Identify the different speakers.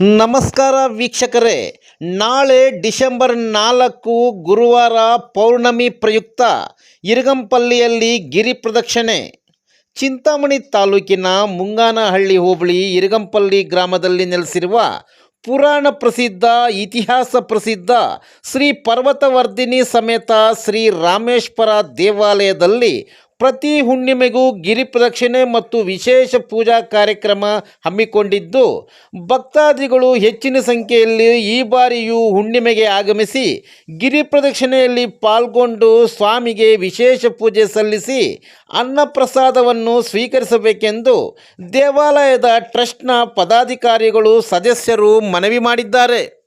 Speaker 1: ನಮಸ್ಕಾರ ವೀಕ್ಷಕರೇ. ನಾಳೆ ಡಿಸೆಂಬರ್ ನಾಲ್ಕು ಗುರುವಾರ ಪೌರ್ಣಮಿ ಪ್ರಯುಕ್ತ ಇರಗಂಪಲ್ಲಿಯಲ್ಲಿ ಗಿರಿ ಪ್ರದಕ್ಷಿಣೆ. ಚಿಂತಾಮಣಿ ತಾಲೂಕಿನ ಮುಂಗಾನಹಳ್ಳಿ ಹೋಬಳಿ ಇರಗಂಪಲ್ಲಿ ಗ್ರಾಮದಲ್ಲಿ ನೆಲೆಸಿರುವ ಪುರಾಣ ಪ್ರಸಿದ್ಧ, ಇತಿಹಾಸ ಪ್ರಸಿದ್ಧ ಶ್ರೀ ಪರ್ವತವರ್ಧಿನಿ ಸಮೇತ ಶ್ರೀ ರಾಮೇಶ್ವರ ದೇವಾಲಯದಲ್ಲಿ ಪ್ರತಿ ಹುಣ್ಣಿಮೆಗೂ ಗಿರಿ ಪ್ರದಕ್ಷಿಣೆ ಮತ್ತು ವಿಶೇಷ ಪೂಜಾ ಕಾರ್ಯಕ್ರಮ ಹಮ್ಮಿಕೊಂಡಿದ್ದು, ಭಕ್ತಾದಿಗಳು ಹೆಚ್ಚಿನ ಸಂಖ್ಯೆಯಲ್ಲಿ ಈ ಬಾರಿಯೂ ಹುಣ್ಣಿಮೆಗೆ ಆಗಮಿಸಿ ಗಿರಿ ಪ್ರದಕ್ಷಿಣೆಯಲ್ಲಿ ಪಾಲ್ಗೊಂಡು ಸ್ವಾಮಿಗೆ ವಿಶೇಷ ಪೂಜೆ ಸಲ್ಲಿಸಿ ಅನ್ನಪ್ರಸಾದವನ್ನು ಸ್ವೀಕರಿಸಬೇಕೆಂದು ದೇವಾಲಯದ ಟ್ರಸ್ಟ್ನ ಪದಾಧಿಕಾರಿಗಳು ಸದಸ್ಯರು ಮನವಿ ಮಾಡಿದ್ದಾರೆ.